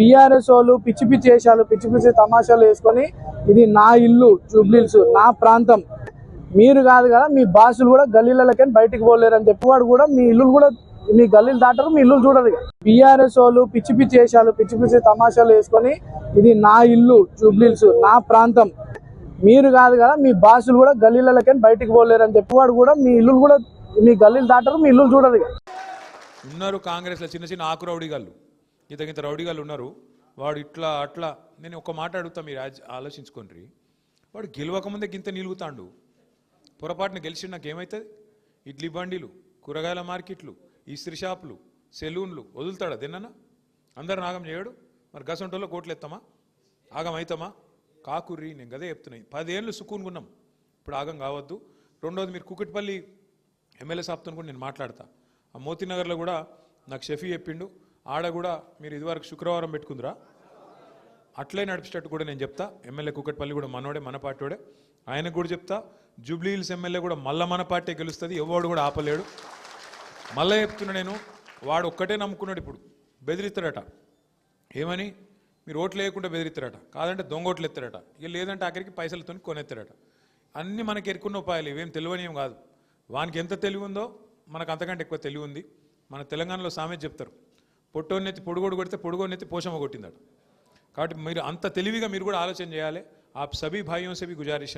BRS వాళ్ళు పిచ్చి పిచ్చి వేషాలు పిచ్చి పిచ్చి తమాషాలు వేసుకొని ఇది నా ఇల్లు జూబ్లీల్స్ నా ప్రాంతం. మీరు కాదు కదా మీ బాసులు కూడా గల్లీలకి బయటికి పోలేరు అని చెప్పేవాడు కూడా మీ ఇల్లు కూడా మీ గల్లీలు దాటరు మీ ఇల్లు చూడరు బీఆర్ఎస్ వాళ్ళు పిచ్చి పిచ్చి వేషాలు పిచ్చి పిచ్చి తమాషాలు వేసుకొని ఇది నా ఇల్లు జూబ్లీల్స్ నా ప్రాంతం. మీరు కాదు కదా మీ బాసులు కూడా గల్లీలకి బయటికి పోలేరు అని చెప్పేవాడు కూడా మీ ఇల్లు కూడా మీ గల్లీలు దాటరు మీ ఇల్లు చూడరు ఉన్నారు కాంగ్రెస్లో చిన్న చిన్న ఆకు రౌడీగాళ్ళు ఇంత ఇంత రౌడీగాళ్ళు ఉన్నారు. వాడు ఇట్లా అట్లా. నేను ఒక మాట అడుగుతా మీరు ఆలోచించుకోండి. వాడు గెలవకముందే గింత నిలుగుతాండు. పొరపాటున గెలిచి నాకు ఏమవుతుంది ఇడ్లీ బండిలు కూరగాయల మార్కెట్లు ఇస్త్రీ షాపులు సెలూన్లు వదులుతాడా తిన్ననా అందరు నాగం చేయడు? మరి గసంటోలో కోట్లు ఎత్తామా ఆగం అవుతామా కాకుర్రి నేను గదే చెప్తున్నాయి పదేళ్ళు సుకూనుకున్నాం ఇప్పుడు ఆగం కావద్దు. రెండోది మీరు కుకట్పల్లి ఎమ్మెల్యే సాప్తో కూడా నేను మాట్లాడతా. ఆ మోతీనగర్లో కూడా నాకు షఫీ చెప్పిండు. ఆడ కూడా మీరు ఇదివరకు శుక్రవారం పెట్టుకుందిరా? అట్లే నడిచేటట్టు కూడా నేను చెప్తా. ఎమ్మెల్యే కుక్కటిపల్లి కూడా మనోడే మన పార్టీడే. ఆయనకు కూడా చెప్తా. జూబ్లీ హిల్స్ ఎమ్మెల్యే కూడా మళ్ళీ మన పార్టీ గెలుస్తుంది. ఎవడు కూడా ఆపలేడు. మళ్ళీ చెప్తున్నా నేను వాడు ఒక్కటే నమ్ముకున్నాడు ఇప్పుడు. బెదిరిస్తాడట. ఏమని? మీరు ఓట్లు వేయకుండా బెదిరిస్తారట కాదంటే దొంగ ఓట్లు ఎత్తారట ఇక లేదంటే ఆఖరికి పైసలతో కొనెత్తారట అన్నీ మనకి ఎరుకున్న ఉపాయాలు ఇవేం తెలివనియం కాదు. వానికి ఎంత తెలివి ఉందో మనకు అంతకంటే ఎక్కువ తెలివి ఉంది. మన తెలంగాణలో సామెత చెప్తారు. పొట్టోన్నెత్తి పొడుగోడు కొడితే పొడుగోన్నెత్తి పోషమ్మ కొట్టిందట. కాబట్టి మీరు అంత తెలివిగా మీరు కూడా ఆలోచన చేయాలి. ఆ సభీ భాయ్యం సభీ గుజారిష్